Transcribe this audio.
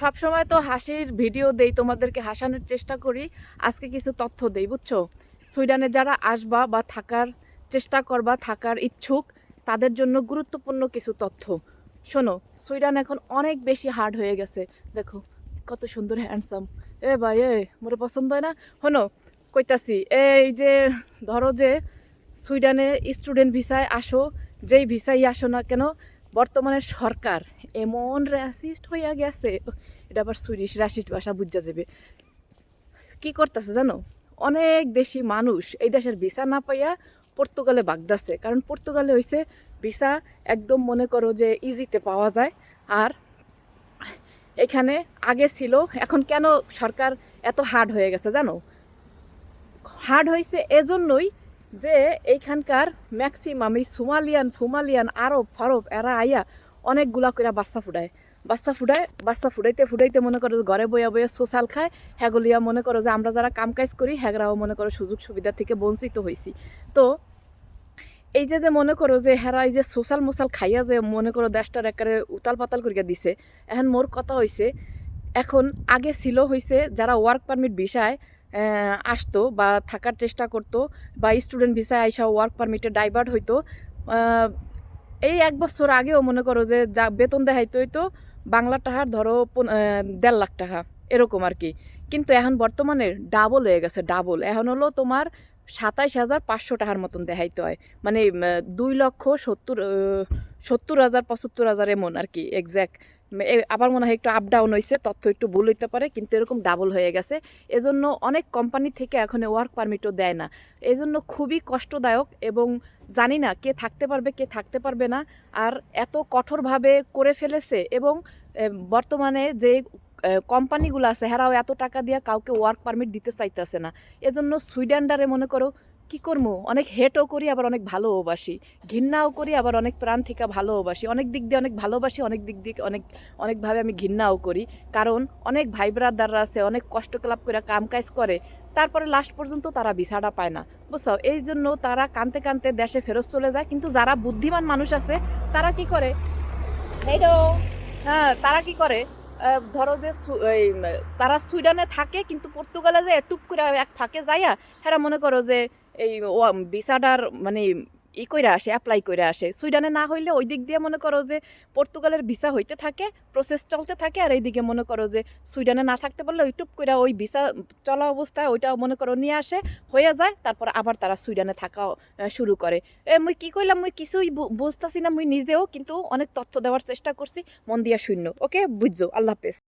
সবসময় তো হাসির ভিডিও দেই, তোমাদেরকে হাসানোর চেষ্টা করি। আজকে কিছু তথ্য দেই, বুঝছ? সুইডানে যারা আসবা বা থাকার চেষ্টা করবা, থাকার ইচ্ছুক, তাদের জন্য গুরুত্বপূর্ণ কিছু তথ্য। শোনো, সুইডান এখন অনেক বেশি হার্ড হয়ে গেছে। দেখো, কত সুন্দর হ্যান্ডসাম এ ভাই, এ, মোর পছন্দ হয় না? শোনো, কইতাছি, এই যে, ধরো যে, সুইডানে স্টুডেন্ট ভিসায় আসো, যেই ভিসায় আসো না কেন, বর্তমানে সরকার এমন র্যাসিস্ট হইয়া গেছে, এটা আবার সুইডিশ র্যাসিস্ট ভাষা বুঝা যাবে। কি করতেছে জানো? অনেক দেশি মানুষ এই দেশের ভিসা না পাইয়া পর্তুগালে বাগদাছে। কারণ পর্তুগালে হইছে ভিসা একদম মনে করো যে ইজিতে পাওয়া যায়। আর এখানে আগে ছিল, এখন কেন সরকার এত হার্ড হয়ে গেছে জানো? হার্ড হয়েছে এজন্যই যে এইখানকার ম্যাক্সিমাম এই সুমালিয়ান ফুমালিয়ান আরব ফারব এরা আইয়া অনেকগুলা করে বাচ্চা ফুটায়। বাচ্চা ফুটায়, বাচ্চা ফুটাইতে ফুটাইতে মনে করো ঘরে বইয়া বইয়া সোশ্যাল খায় হ্যাগুলিয়া মনে করো যে আমরা যারা কাম কাজ করি হ্যাগরাও মনে করো সুযোগ সুবিধা থেকে বঞ্চিত হয়েছি তো এই যে যে মনে করো যে হেরা এই যে সোশ্যাল মোশাল খাইয়া যে মনে করো দেশটার একেবারে উতাল পাতাল করিয়া দিছে, এখন মোর কথা হইছে, এখন আগে ছিল হইছে যারা ওয়ার্ক পারমিট ভিসায় আসতো বা থাকার চেষ্টা করতো বা স্টুডেন্ট ভিসায় আইসা ওয়ার্ক পারমিটে ডাইভার্ট হইতো এই এক বছর আগেও মনে করো যে যা বেতন দেখাইতে হইতো, বাংলা টাকার ধরো দেড় লাখ টাকা, এরকম আর কি। কিন্তু এখন বর্তমানে ডাবল হয়ে গেছে ডাবল এখন হলো তোমার সাতাইশ হাজার পাঁচশো টাকার মতন দেখাইতে হয়। মানে দুই লক্ষ সত্তর সত্তর হাজার, পঁচাত্তর হাজার এমন আর কি এক্স্যাক্ট আবার মনে হয় একটু আপ ডাউন হয়েছে তথ্য একটু ভুল হইতে পারে, কিন্তু এরকম ডাবল হয়ে গেছে। এজন্য অনেক কোম্পানি থেকে এখন ওয়ার্ক পারমিটও দেয় না। এজন্য খুবই কষ্টদায়ক এবং জানি না কে থাকতে পারবে, কে থাকতে পারবে না, আর এত কঠোরভাবে করে ফেলেছে এবং বর্তমানে যে কোম্পানিগুলো আছে, হেরাও এত টাকা দিয়ে কাউকে ওয়ার্ক পারমিট দিতে চাইতেছে না। এজন্য সুইডেনডারে মনে করো কি করব অনেক হেটও করি, আবার অনেক ভালোও বাসি। ঘৃণাও করি, আবার অনেক প্রাণ থেকে ভালোও বাসি। অনেক দিক দিয়ে অনেক ভালোবাসি, অনেক দিক দিয়ে অনেক, অনেকভাবে আমি ঘৃণাও করি। কারণ অনেক ভাই ব্রাদাররা আছে, অনেক কষ্ট ক্লাব করে কাম কাজ করে, তারপরে লাস্ট পর্যন্ত তারা ভিসাটা পায় না। বুঝছ? এই জন্য তারা কানতে কানতে দেশে ফেরত চলে যায়। কিন্তু যারা বুদ্ধিমান মানুষ আছে, তারা কি করে? হ্যাঁ তারা কি করে? ধরো যে তারা সুইডেনে থাকে, কিন্তু পর্তুগালে যে টুপ করে এক ফাঁকে যাইয়া হ্যাঁ মনে করো যে এই ভিসাটার মানে ই কইরা আসে অ্যাপ্লাই করে আসে। সুইডানে না হইলে ওই দিক দিয়ে মনে করো যে পর্তুগালের ভিসা হইতে থাকে প্রসেস চলতে থাকে, আর এইদিকে মনে করো যে সুইডানে না থাকতে পারলে ওই টুপ করে ওই ভিসা চলা অবস্থায় ওইটা মনে করো নিয়ে আসে হয়ে যায়, তারপর আবার তারা সুইডানে থাকা শুরু করে। এ, মুই কি কইলাম, মুই কিছুই বুঝতাছি না, মুই নিজেও কিন্তু অনেক তথ্য দেওয়ার চেষ্টা করছি, মন দিয়া শূন্য, ওকে? বুঝছ? আল্লাহ হাফেজ।